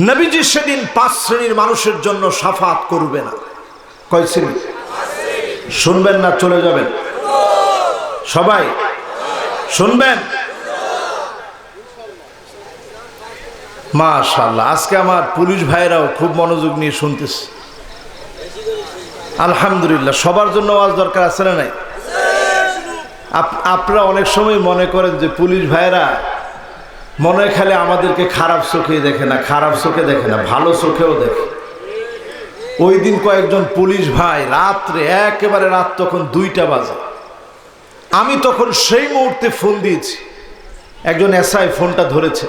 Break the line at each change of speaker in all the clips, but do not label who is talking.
নবীজি সেদিন পাঁচ শ্রেণির মানুষের জন্য সাফাত করবে না। কয় শ্রেণি? শুনবেন না, চলে যাবেন। সবাই, শুনবেন? মাশাল্লাহ আজকে আমার পুলিশ ভাইরাও খুব মনোযোগ নিয়ে শুনতেছে। আলহামদুলিল্লাহ, সবার জন্য আওয়াজ দরকার আছে না নাই? আপ- আপনারা অনেক সময় মনে করেন যে পুলিশ ভাইরা মনে খালি আমাদেরকে খারাপ চোখে দেখে না, খারাপ চোখে দেখে না, ভালো চোখেও দেখে। ওই দিন কয়েকজন পুলিশ ভাই রাত্রে, একেবারে রাত তখন দুইটা বাজে। আমি তখন সেই মুহূর্তে ফোন দিয়েছি। একজন এসআই ফোনটা ধরেছে।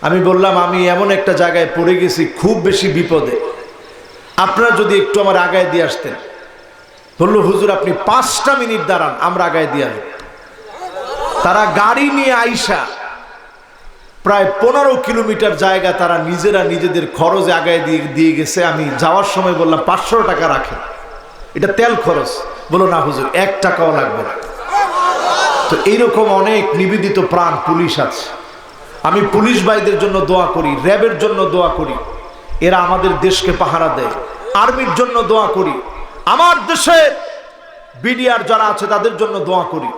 আমি বললাম, আমি এমন একটা জায়গায় পড়ে গেছি, খুব বেশি বিপদে। আপনারা যদি একটু আমার আগায় দিয়ে আসতেন। বলল, হুজুর, আপনি পাঁচটা মিনিট দাঁড়ান, আমরা আগায় দিয়ে আসব। তারা গাড়ি নিয়ে আইসা প্রায় পনেরো কিলোমিটার জায়গা তারা নিজেরা নিজেদের খরচ আগায় দিয়ে দিয়ে গেছে। আমি যাওয়ার সময় বললাম, পাঁচশো টাকা রাখে এটা তেল খরচ। বলো না হুজুর, এক টাকাও লাগবে না। তো এইরকম অনেক নিবেদিত প্রাণ পুলিশ আছে। আমি পুলিশ ভাইদের জন্য দোয়া করি, র্যাবের জন্য দোয়া করি। এরা আমাদের দেশকে পাহারা দেয়। আর্মির জন্য দোয়া করি। আমার দেশে বিডিআর যারা আছে, তাদের জন্য দোয়া করি।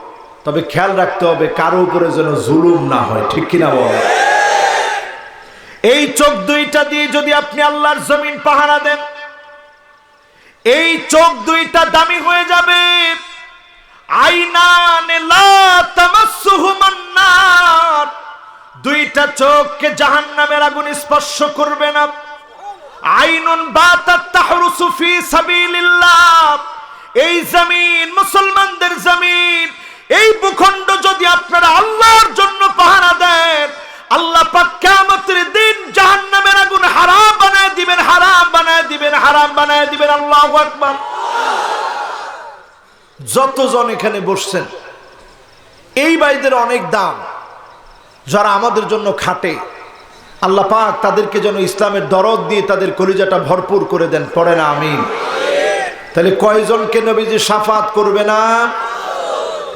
তবে খেয়াল রাখতে হবে কারও উপরে যেন জুলুম না হয়, ঠিক কিনা বল? এই চোখ দুইটা দিয়ে যদি আপনি আল্লাহর জমিন পাহারা দেন, এই চোখ দুইটা দামি হয়ে যাবে। দুইটা চোখকে জাহান্নামের আগুন স্পর্শ করবে না। আইনুন এই জমিন মুসলমানদের জমিন এই ভূখণ্ড যদি আপনারা আল্লাহর জন্য পাহারা দেন, আল্লাহ পাক জাহান্নামের আগুন হারাম বানায় দিবেন, হারাম বানায় দিবেন, হারাম বানায় দিবেন। আল্লাহু আকবার। যতজন এখানে বসছেন, এই ভাইদের অনেক দাম। যারা আমাদের জন্য খাটে, আল্লাহ পাক তাদেরকে যেন ইসলামের দরদ দিয়ে তাদের কলিজাটা ভরপুর করে দেন। পড়ে না, আমিন। তাহলে কয়জনকে নবীজি সাফাত করবে না?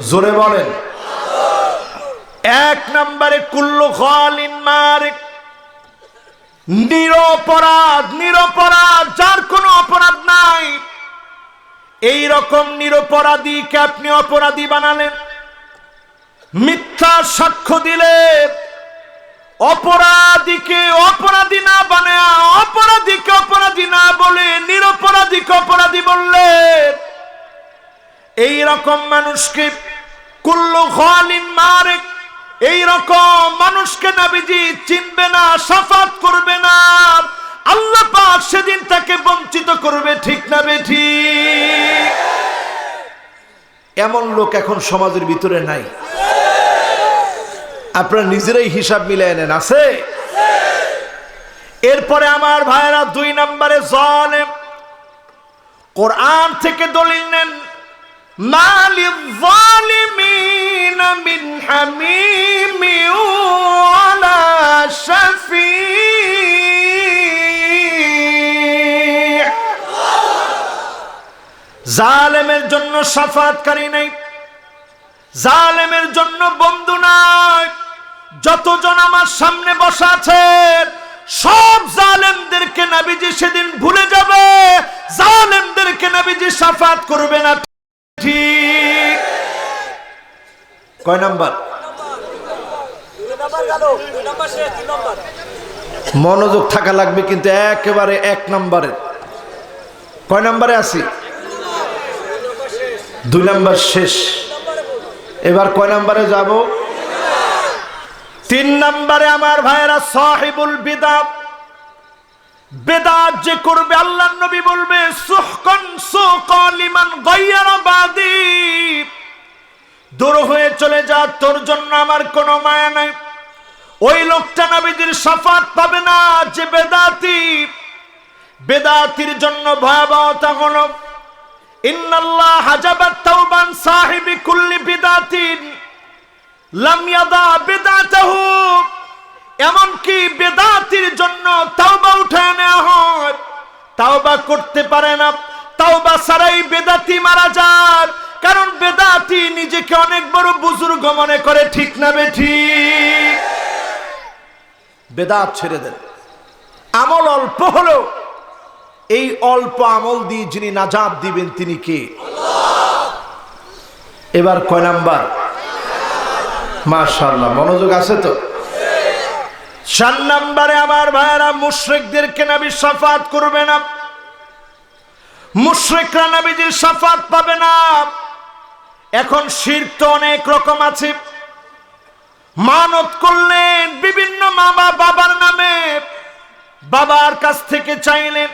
জোরে বলেন। এক নম্বরে, কুল্লু খালিন মারিক। নিরপরাধ নিরপরাধ, যার কোনো অপরাধ নাই। এই রকম নিরপরাধীকে আপনি অপরাধী বানালেন? মিথ্যা সাক্ষ্য দিলে অপরাধীকে অপরাধী না বানায়, অপরাধীকে অপরাধী না বলে নিরপরাধীকে অপরাধী বললেন এই রকম মানুষকে মানুষকে চিনবে না করবে না। সেদিন তাকে বঞ্চিত করবে, ঠিক না বেঠি এমন লোক এখন সমাজের ভিতরে নাই। আপনারা নিজেরাই হিসাব মিলিয়ে নেন, আছে? এরপরে আমার ভাইরা দুই নম্বরে জলেম। কোরআন থেকে দলিল নেন। মালি জালিমিন মিন হামিমি জালেমের জন্য সাফাতকারী নেই, জালেমের জন্য বন্ধু নাই। যতজন আমার সামনে বসা আছে, সব জালেমদেরকে নাবিজি সেদিন ভুলে যাবে, জালেমদেরকে নাবিজি সাফাত করবে না। ঠিক। কয় নাম্বার? মনোযোগ থাকা লাগবে কিন্তু একেবারে এক নম্বরে। কয় নম্বরে আছি? দুই নাম্বার শেষ। এবার কয় নাম্বারে যাব? তিন নাম্বারে আমার ভাইয়েরা সাহিবুল বিদাত। বেদাত যে করবে আল্লাহ নবী বলবে, সুহকন সুকলিমান গায়্যারা বাদি। দূর হয়ে চলে যা, তোর জন্য আমার কোনো মায়া নাই। ওই লোকটা নবীজির সাফাত পাবে না, যে বেদাতি। বেদাতির জন্য ভয়াবহতা হলো, ইন্নাল্লাহ হাজাবাত তাওবান সাহিবি কুল্লি বিদাতিন, লাম ইয়াদা বিদাতাহু। এমনকি বেদাতির জন্য তাওবা উঠায় নেওয়া হয়। তাওবা করতে পারে না। তাওবা ছাড়াই বেদাতি মারা যান কারণ বেদাতি নিজেকে অনেক বড় বুজুর্গ মনে করে, ঠিক না বে ঠিক? বেদাত ছেড়ে দেন। আমল অল্প হলেও, এই অল্প আমল দিয়ে যিনি নাজাব দিবেন তিনি কে? এবার কয় নাম্বার? মাশাল্লাহ মনোযোগ আছে তো? চার নাম্বারে আমার ভাইয়েরা মুশ্রিকদেরকে নাবি সাফাত করবে না? মুশ্রিকরা নাবিজির সাফাত পাবে না। এখন শির তো অনেক রকম আছে। মানত করলেন বিভিন্ন মামা বাবার নামে। বাবার কাছ থেকে চাইলেন।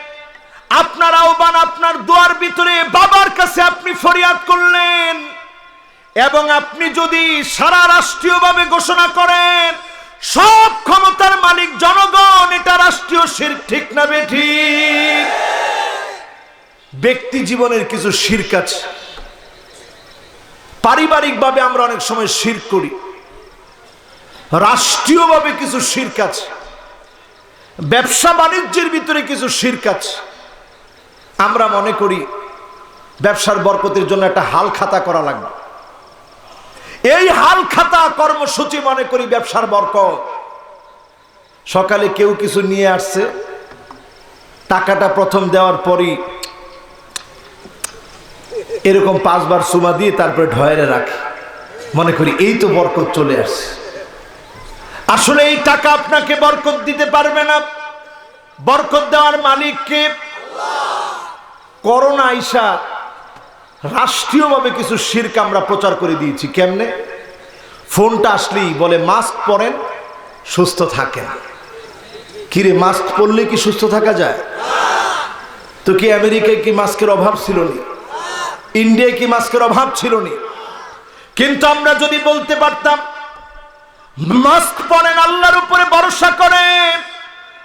আপনারাও বান, আপনার দুয়ার ভিতরে বাবার কাছে আপনি ফরিয়াদ করলেন। এবং আপনি যদি সারা রাষ্ট্রীয়ভাবে ঘোষণা করেন সব ক্ষমতার মালিক জনগণ, এটা রাষ্ট্রীয় শির, ঠিক না বেঠিক ব্যক্তি জীবনের কিছু শির্ক আছে। পারিবারিকভাবে আমরা অনেক সময় শির করি। রাষ্ট্রীয়ভাবে কিছু শির্ক আছে। ব্যবসা বাণিজ্যের ভিতরে কিছু শির্ক আছে। আমরা মনে করি ব্যবসার বরকতের জন্য একটা হাল খাতা করা লাগবে। এই হাল খাতা কর্মসূচি মনে করি ব্যবসার বরকত। সকালে কেউ কিছু নিয়ে আসছে, টাকাটা প্রথম দেওয়ার পরই এরকম পাঁচবার সুমা দিয়ে তারপরে ঢয়েরে রাখে। মনে করি এই তো বরকত চলে আসছে। আসলে এই টাকা আপনাকে বরকত দিতে পারবে না। বরকত দেওয়ার মালিককে করোনা আইসা রাষ্ট্রীয়ভাবে কিছু শির্ক আমরা প্রচার করে দিয়েছি, কেমনে? ফোনটা আসলেই বলে, মাস্ক পরেন, সুস্থ থাকেন। কিরে, মাস্ক পরলে কি সুস্থ থাকা যায়? তো কি আমেরিকায় কি মাস্কের অভাব ছিল নি ইন্ডিয়ায় কি মাস্কের অভাব ছিল নি কিন্তু আমরা যদি বলতে পারতাম, মাস্ক পরেন, আল্লাহর উপরে ভরসা করেন।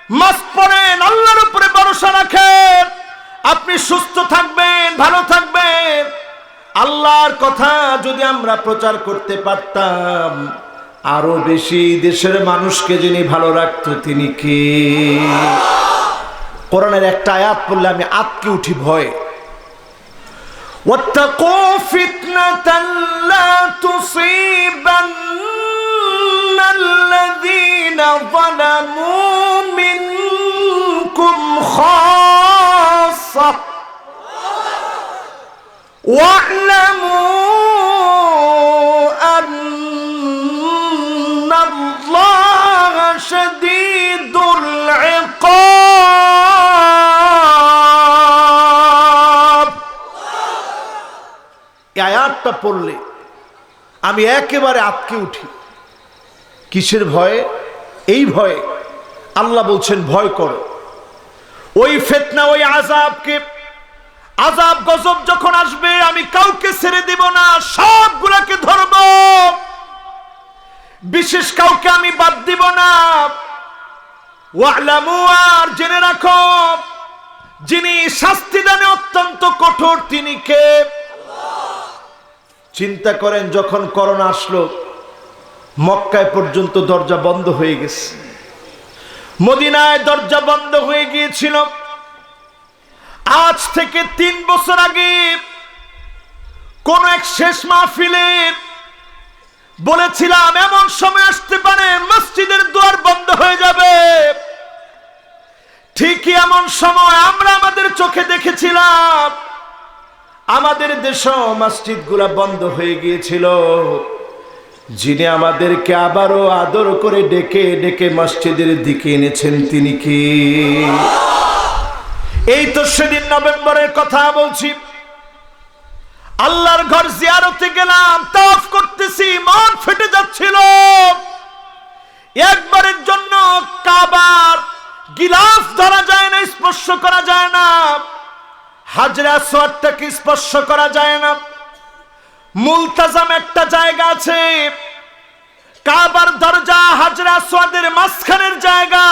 মাস্ক পরেন, আল্লাহর উপরে ভরসা রাখেন। আপনি সুস্থ থাকবেন, ভালো থাকবেন। আল্লাহর কথা যদি আমরা প্রচার করতে পারতাম আরো বেশি দেশের মানুষকে যিনি ভালো রাখতো তিনি কে কোরআনের একটা আয়াত পড়লে আমি আতকে উঠি ভয়ে واتقوا فتنة لا تصيبن الذين ظلموا منكم خاصة واعلموا أن الله شديد العقاب এই আয়াতটা পড়লে আমি একেবারে আটকে উঠি কিসের ভয়ে এই ভয়ে আল্লাহ বলছেন ভয় করো ওই ফেতনা ওই আজাবকে আজাব গজব যখন আসবে, আমি কাউকে ছেড়ে দিব না, সবগুলোকে ধরব। বিশেষ কাউকে আমি বাদ দিব না। জেনে রাখো, যিনি শাস্তি দানে অত্যন্ত কঠোর, তিনি কে? চিন্তা করেন, যখন করোনা আসলো, মক্কায় পর্যন্ত দরজা বন্ধ হয়ে গেছে। মদিনায় দরজা বন্ধ হয়ে গিয়েছিল। আজ থেকে তিন বছর আগে কোন এক শেষ মাহফিলে বলেছিলাম, এমন সময় আসতে পারে মসজিদের দুয়ার বন্ধ হয়ে যাবে। ঠিকই এমন সময় আমরা আমাদের চোখে দেখেছিলাম, আমাদের দেশ মসজিদগুলা বন্ধ হয়ে গিয়েছিল। যিনি আমাদেরকে আবারও আদর করে ডেকে ডেকে মসজিদের দিকে এনেছেন তিনি কি? এই তো সেদিন নভেম্বরের কথা বলছি। আল্লাহর ঘর জিয়ারতে গেলাম তাফ করতেছি মন ফেটে যাচ্ছিল। একবারের জন্য কাবার গিলাফ ধরা যায় না, স্পর্শ করা যায় না। হাজরা সোয়ারটাকে স্পর্শ করা যায় না। মুলতাজাম একটা জায়গা আছে। কাবার দরজা হাজরা সোয়াদের মাঝখানের জায়গা।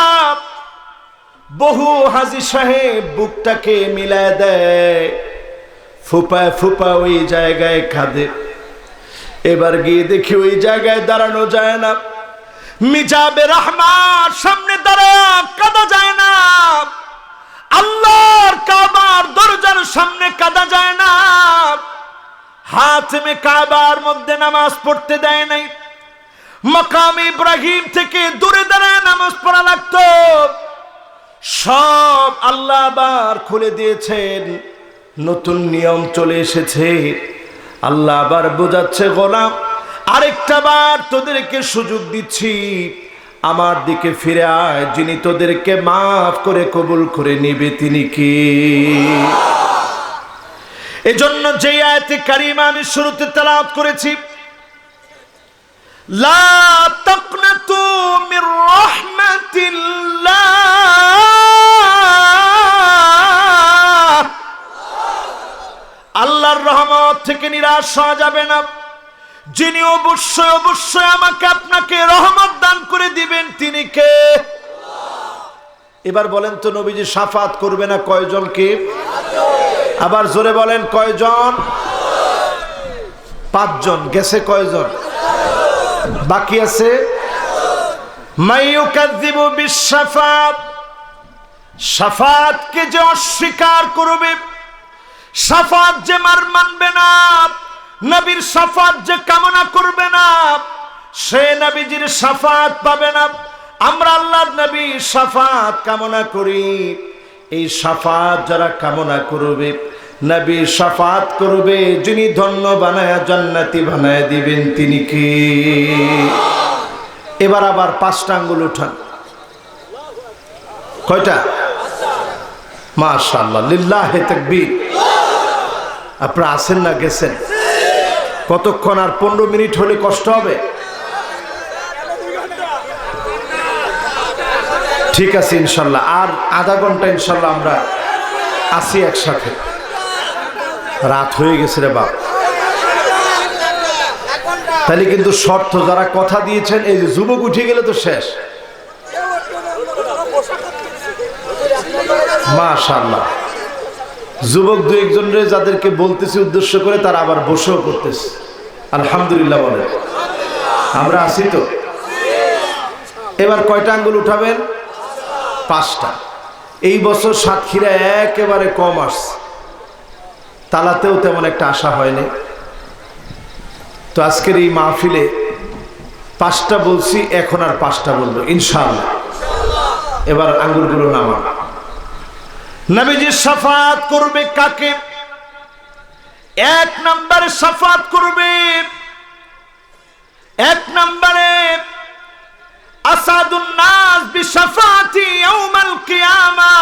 বহু হাজি সাহেব বুকটাকে মিলায় দেয়। ফুপা ফুপা ওই জায়গায় খাদে এবার গিয়ে দেখি ওই জায়গায় দাঁড়ানো যায় না। মিজাবে রহমান সামনে দাঁড়ায়, কাদা যায় না। আল্লাহর কাবার দরজার সামনে কাদা যায় না। হাতমে কাবার মধ্যে নামাজ পড়তে দেয় নাই। মকাম ইব্রাহিম থেকে দূরে দাঁড়ায় নামাজ পড়া লাগতো। সব আল্লাহ আবার খুলে দিয়েছেন। নতুন নিয়ম চলে এসেছে। আল্লাহ আবার বোঝাচ্ছে, গোলাম, আরেকটা বার তোদেরকে সুযোগ দিচ্ছি। আমার দিকে ফিরে আয়, যিনি তোদেরকে মাফ করে কবুল করে নিবে তিনি কি? এজন্য যে আয়াতে কারিমা আমি শুরুতে তেলাওয়াত করেছি লা তাকনাতু মির রাহমাতিল্লাহ। আল্লাহর রহমত থেকে নিরাশ হওয়া যাবে না। যিনি অবশ্যই অবশ্যই আমাকে আপনাকে রহমত দান করে দিবেন, তিনি কে? এবার বলেন তো নবীজি সাফাত করবে না কয়জনকে আবার জোরে বলেন কয়জন? পাঁচজন। গেছে কয়জন? বাকি আছে? সাফাতকে যে অস্বীকার করবে সাফাত যে মার মানবে না, নবীর সাফাত যে কামনা করবে না, সে নবীজির সাফাত পাবে না। আমরা আল্লাহর নবী সাফাত কামনা করি। এই সাফাত যারা কামনা করবে নবী সাফাত করবে, যিনি ধন্য বানায় জান্নাতি বানায় দিবেন, তিনি কি? এবার আবার পাঁচটা আঙ্গুল উঠান। কয়টা? মাশাআল্লাহ, লিল্লাহে তাকবীর। আপনারা আছেন না গেছেন? কতক্ষণ আর পনেরো মিনিট হলে কষ্ট হবে? ঠিক আছে ইনশাল্লাহ আর আধা ঘণ্টা ইনশাল্লাহ আমরা আসি একসাথে। রাত হয়ে গেছে রে বাপ। তাহলে কিন্তু শর্ত যারা কথা দিয়েছেন, এই যে যুবক উঠে গেলে তো শেষ। মাশাল্লাহ যুবক দু একজনের যাদেরকে বলতেছি উদ্দেশ্য করে, তারা আবার বসেও করতেছে। আলহামদুলিল্লাহ বলে আমরা আছি তো। এবার কয়টা আঙ্গুল উঠাবেন? পাঁচটা। এই বছর সাতক্ষীরা একেবারে কম আসছে। তালাতেও তেমন একটা আশা হয়নি। তো আজকের এই মাহফিলে পাঁচটা বলছি, এখন আর পাঁচটা বলব, ইনশাআল্লাহ। এবার আঙ্গুলগুলো নামা নবীজি সাফাত করবে কাকে? এক নম্বরে সাফাত করবে। এক নম্বরে আসাদুন নাস বিশাফাতি ইয়াউমাল কিয়ামা।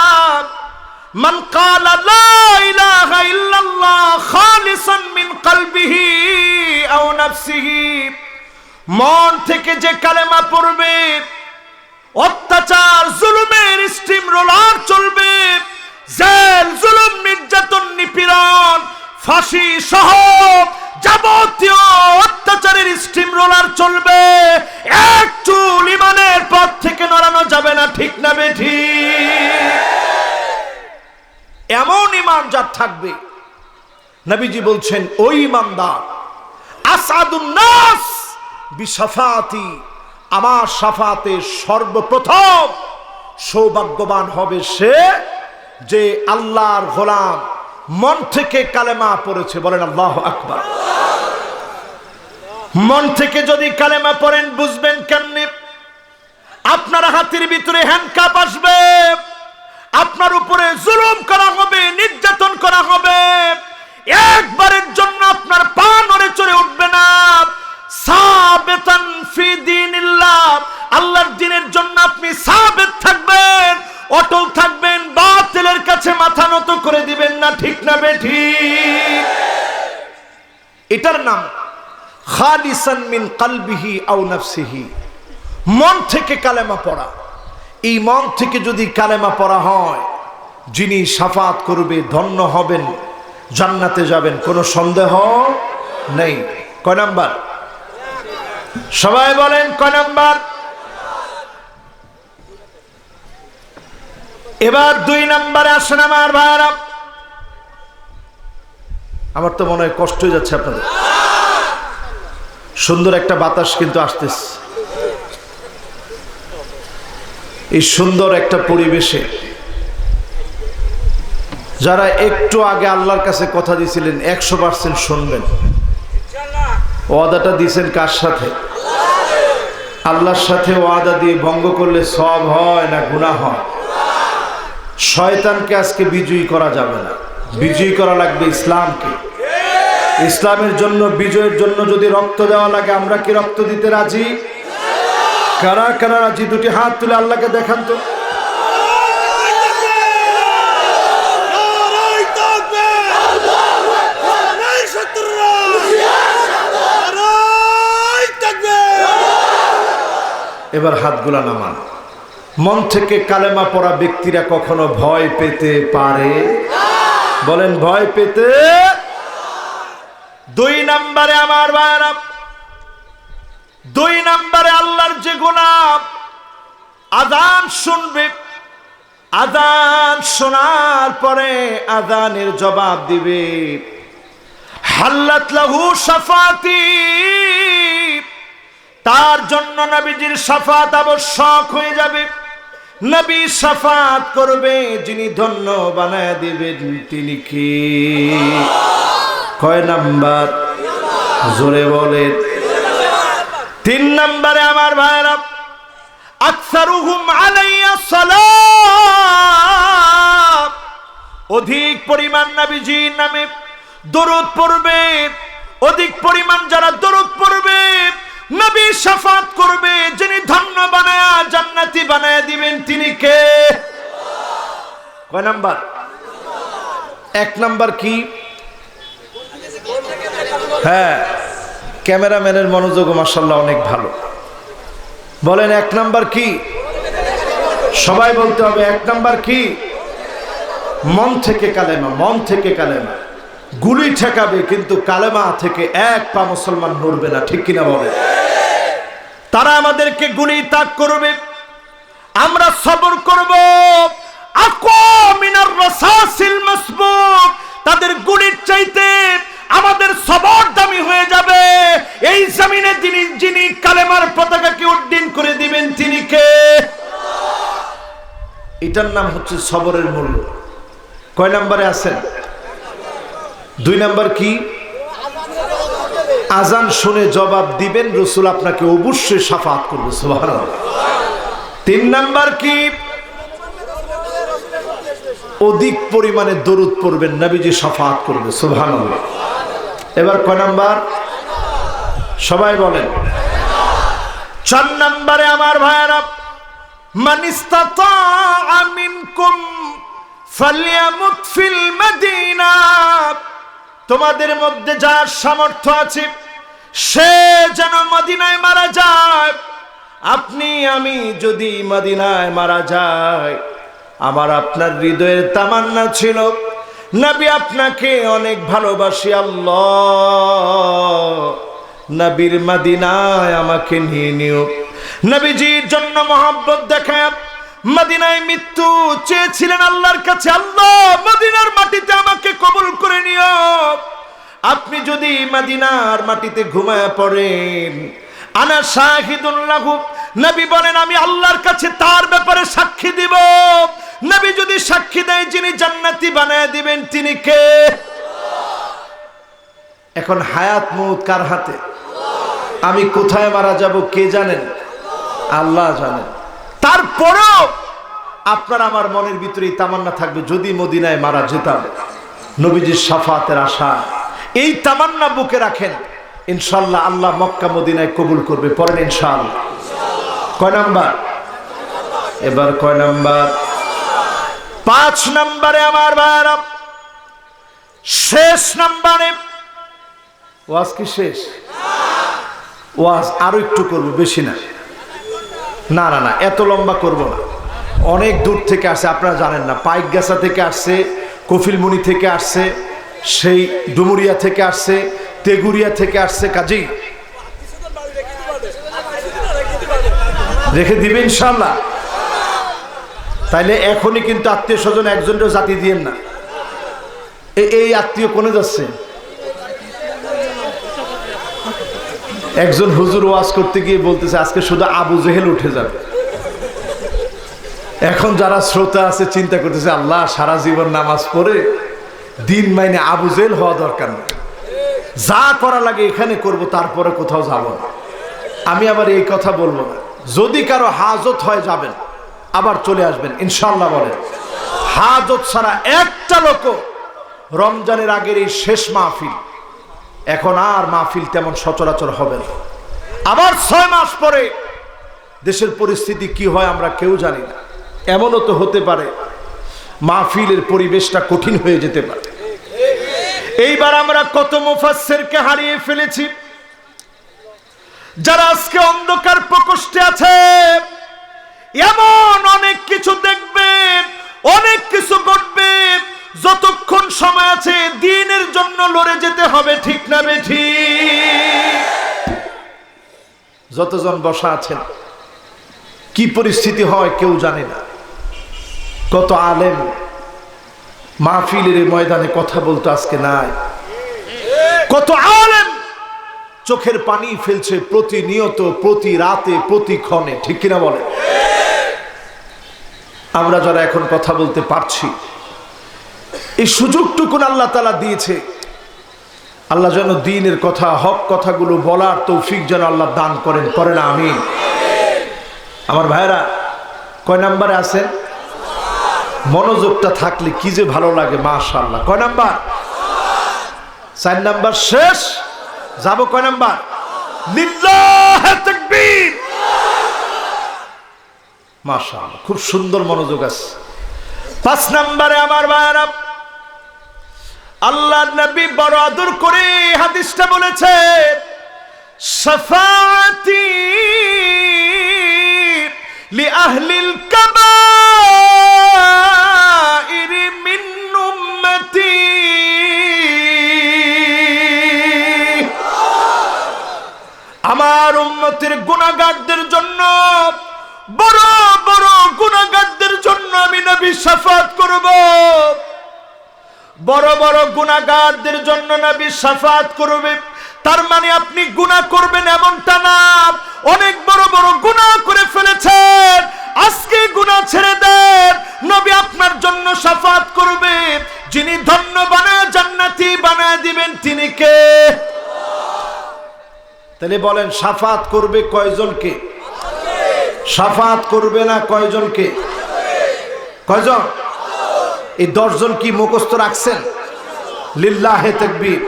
মান কালা লা ইলাহা ইল্লাল্লাহ মিন কলবিহি আও নাফসিহি। মন থেকে যে কালেমা পড়বে, অত্যাচার, জুলুমের স্টিম রোলার চলবে, জেল, জুলুম, নির্যাতন, নিপীড়ন, ফাঁসি সহ যাবতীয় অত্যাচারের স্টিম রোলার চলবে। এক চুল ইমানের পথ থেকে নড়ানো যাবে না, ঠিক না বেঠিক এমন ইমান যার থাকবে। নবীজি বলছেন, ওই ইমানদার, আসাদুন বিসাফাতি আমার সাফাতে সর্বপ্রথম সৌভাগ্যবান হবে সে যে আল্লাহর গোলাম মন থেকে কালেমা পড়েছে। বলেন আল্লাহ আকবার। মন থেকে যদি কালেমা পড়েন, বুঝবেন কেমনি? আপনার হাতের ভিতরে হ্যান্ডকাপ আসবে। আপনার উপরে জুলুম করা হবে, নির্যাতন করা হবে। একবারের জন্য আপনার পা নড়ে চড়ে উঠবে না। সাবেতান ফি দীনিল্লাহ। আল্লাহর দিনের জন্য আপনি সাবেত থাকবেন, অটল থাকবেন, বাতিলের কাছে মাথা নত করে দিবেন না, ঠিক না বেঠি? এটার নাম, খালিসান মিন কালবিহি আও নাফসিহি। মন থেকে কালেমা পড়া। এই মন থেকে যদি কালেমা পড়া হয়, যিনি সাফাত করবে, ধন্য হবেন, জান্নাতে যাবেন, কোনো সন্দেহ নেই। কয় নাম্বার? সবাই বলেন কয় নাম্বার? এবার দুই নাম্বারে আসেন আমার ভাইরা আমার তো মনে হয় কষ্ট হয়ে যাচ্ছে আপনাদের। সুন্দর একটা বাতাস কিন্তু আসতেছে। এই সুন্দর একটা পরিবেশে। যারা একটু আগে আল্লাহর কাছে কথা দিয়েছিলেন, একশো পার্সেন্ট শুনবেন। ওয়াদাটা দিয়েছেন কার সাথে? আল্লাহর সাথে ওয়াদা দিয়ে ভঙ্গ করলে সব হয় না গুণা হয়? শয়তানকে আজকে বিজয়ী করা যাবে না। বিজয়ী করা লাগবে ইসলামকে। ইসলামের জন্য, বিজয়ের জন্য যদি রক্ত দেওয়া লাগে, আমরা কি রক্ত দিতে রাজি? কারা কারা রাজি? দুটি হাত তুলে আল্লাহকে দেখান তো। এবার হাতগুলা নামান। মন থেকে কালেমা পড়া ব্যক্তিরা কখনো ভয় পেতে পারে? বলেন, ভয় পেতে? দুই নাম্বারে আমার ভাইরা দুই নাম্বারে আল্লাহর যে গুনাহ আজান শুনবে। আজান শোনার পরে আজানের জবাব দিবে। হাল্লাত সাফাতি তার জন্য নবীজির সাফাত আবশ্যক হয়ে যাবে। নবী সাফাত করবে, যিনি ধন্য বানায় দিবেন তিনি কি? কয় নাম্বার? জোরে বলেন। তিন নাম্বারে আমার ভাইরা আকসারুহুম আলাইয়া সালাম। অধিক পরিমাণ নবীজির নামে দরুদ পড়বে, অধিক পরিমাণ যারা দরুদ পড়বে, নবী শাফাত করবে, যিনি ধন্য বানায়া জান্নাতি বানায়া দিবেন, তিনি কে? কয় নাম্বার? এক নাম্বার কি? হ্যাঁ। ক্যামেরাম্যানের মনোযোগ মাসাল্লাহ অনেক ভালো। বলেন, এক নাম্বার কি? সবাই বলতে হবে, এক নাম্বার কি? মন থেকে কালেমা, মন থেকে কালেমা। গুলি ঠেকাবে, কিন্তু কালেমা থেকে এক পা মুসলমান নড়বে না, ঠিক কিনা বলে তারা আমাদেরকে গুলি তাক করবে, আমরা সবর করব। তাদের গুলির চাইতে আমাদের সবর দামি হয়ে যাবে। এই জমিনে যিনি যিনি কালেমার পতাকাকে উড্ডীন করে দিবেন, তিনি কে? এটার নাম হচ্ছে সবরের মূল্য। কয় নাম্বারে আছেন? দুই নাম্বার কি? আজান শুনে জবাব দিবেন, রসুল আপনাকে অবশ্যই সাফাত করবে সুবহান তিন নাম্বার কি? অধিক পরিমাণে দরুদ পড়বেন, নবীজি সাফাত করবে সুবহান এবার কয় নাম্বার? সবাই বলেন। চার নাম্বারে আমার ভাইয়েরা মানিস্তাতা তোমাদের মধ্যে যার সামর্থ্য আছে, সে যেন মদিনায় মারা যায়। আপনি, আমি যদি মদিনায় মারা যায় আমার আপনার হৃদয়ের তামান্না ছিল। নবী আপনাকে অনেক ভালোবাসি, আল্লাহ। নবীর মাদিনায় আমাকে নিয়ে নিও। নবীজির জন্য মোহাব্বত দেখায়, মদিনায় মৃত্যু চেয়েছিলেন আল্লাহর কাছে, আল্লাহ, মদিনার মাটিতে আমাকে কবুল করে নিও। আপনি যদি মদিনার মাটিতে ঘুমায় পড়েন, আনা শাহিদুল্লাহ নবী বলেন, আমি আল্লাহর কাছে তার ব্যাপারে সাক্ষী দিব। নবী যদি সাক্ষী দেয়, যিনি জান্নাতি বানায় দিবেন, তিনি কে? এখন হায়াত মৌত কার হাতে? আমি কোথায় মারা যাব, কে জানেন? আল্লাহ জানেন। তারপরেও আপনার আমার মনের ভিতরে তামান্না থাকবে, যদি মদিনায় মারা যেতাম। নবীজির সাফাতের আশা। এই তামান্না বুকে রাখেন। ইনশাল্লাহ আল্লাহ মক্কা, মদিনায় কবুল করবে। পরেন ইনশাল্লাহ। কয় নাম্বার? এবার কয় নাম্বার? পাঁচ নাম্বারে আমার ভাইয়ারা, শেষ নাম্বারে। ওয়াজ কি শেষ? ওয়াজ আরও একটু করব, বেশি না। না না না, এত লম্বা করব না। অনেক দূর থেকে আসছে আপনারা জানেন না, পাইকগাছা থেকে আসছে, কফিলমুনি থেকে আসছে, সেই ডুমুরিয়া থেকে আসছে, তেগুরিয়া থেকে আসছে কাজেই রেখে দিবে ইনশাল্লাহ তাইলে এখনই কিন্তু আত্মীয় স্বজন একজনও জাতি দিয়েন না। এই আত্মীয় কোনে যাচ্ছে? একজন হুজুর ওয়াজ করতে গিয়ে বলতেছে, আজকে শুধু আবু জেহেল উঠে যাবে। এখন যারা শ্রোতা আছে, চিন্তা করতেছে, আল্লাহ, সারা জীবন নামাজ পড়ে দিন মাইনে আবু জেহেল হওয়া দরকার নেই যা করা লাগে এখানে করব, তারপরে কোথাও যাব না। আমি আবার এই কথা বলব না। যদি কারও হাজত হয়, যাবেন। আবার চলে আসবেন ইনশাল্লাহ বলেন। হাজত ছাড়া একটা লোক রমজানের আগের এই শেষ মাহফিল, এখন আর মাহফিল তেমন সচরাচর হবে না। আবার ছয় মাস পরে দেশের পরিস্থিতি কি হয় আমরা কেউ জানি না। এমনও তো হতে পারে মাহফিলের পরিবেশটা কঠিন হয়ে যেতে পারে। এইবার আমরা কত মুফাসসিরকে হারিয়ে ফেলেছি। যারা আজকে অন্ধকার প্রকোষ্ঠে আছে এমন অনেক কিছু দেখবে, অনেক কিছু ঘটবে। যতক্ষণ সময় আছে, দিনের জন্য লড়ে যেতে হবে, ঠিক না বেঠি? যতজন বসা আছেন, কি পরিস্থিতি হয় কেউ জানে না। কত আলেম মাহফিলের ময়দানে কথা বলতো আজকে নাই। কত আলেম চোখের পানি ফেলছে প্রতিনিয়ত, প্রতি রাতে, প্রতি ক্ষণে। ঠিক কিনা বলে আমরা যারা এখন কথা বলতে পারছি, এই সুযোগটুকুন আল্লাহ তালা দিয়েছে। আল্লাহ যেন দিনের কথা, হক কথাগুলো বলার তৌফিক যেন আল্লাহ দান করেন, করে না আমি আমার ভাইরা কয় নাম্বারে আছেন? মনোযোগটা থাকলে কি যে ভালো লাগে মাশাল্লাহ কয় নাম্বার? চার নাম্বার শেষ? যাব কয় নাম্বার? খুব সুন্দর মনোযোগ আছে। পাঁচ নাম্বারে আমার ভাইরা আল্লাহ নবী বড় আদর করে হাদিসটা বলেছে সাফাতি লি আহলিল কাবাইর উম্মতের গুনাহগারদের জন্য, বড় বড় গুনাহগারদের জন্য আমি নবী শাফাত করব। বড় বড় গুনাহগারদের জন্য নবী শাফাত করবে। তার মানে আপনি গুনাহ করবেন এমনটা না। অনেক বড় বড় গুনাহ করে ফেলেছেন। আজকে গুনাহ ছেড়ে দেন। নবী আপনার জন্য শাফাত করবে। যিনি ধন্য বানায় জান্নাতি বানায় দিবেন তিনি কে? তাহলে বলেন, সাফাত করবে কয়জনকে? সাফাত করবে না কয়জনকে? কয়জন? এই দশজন কি মুখস্থ রাখছেন? লিল্লাহে তাকবীর।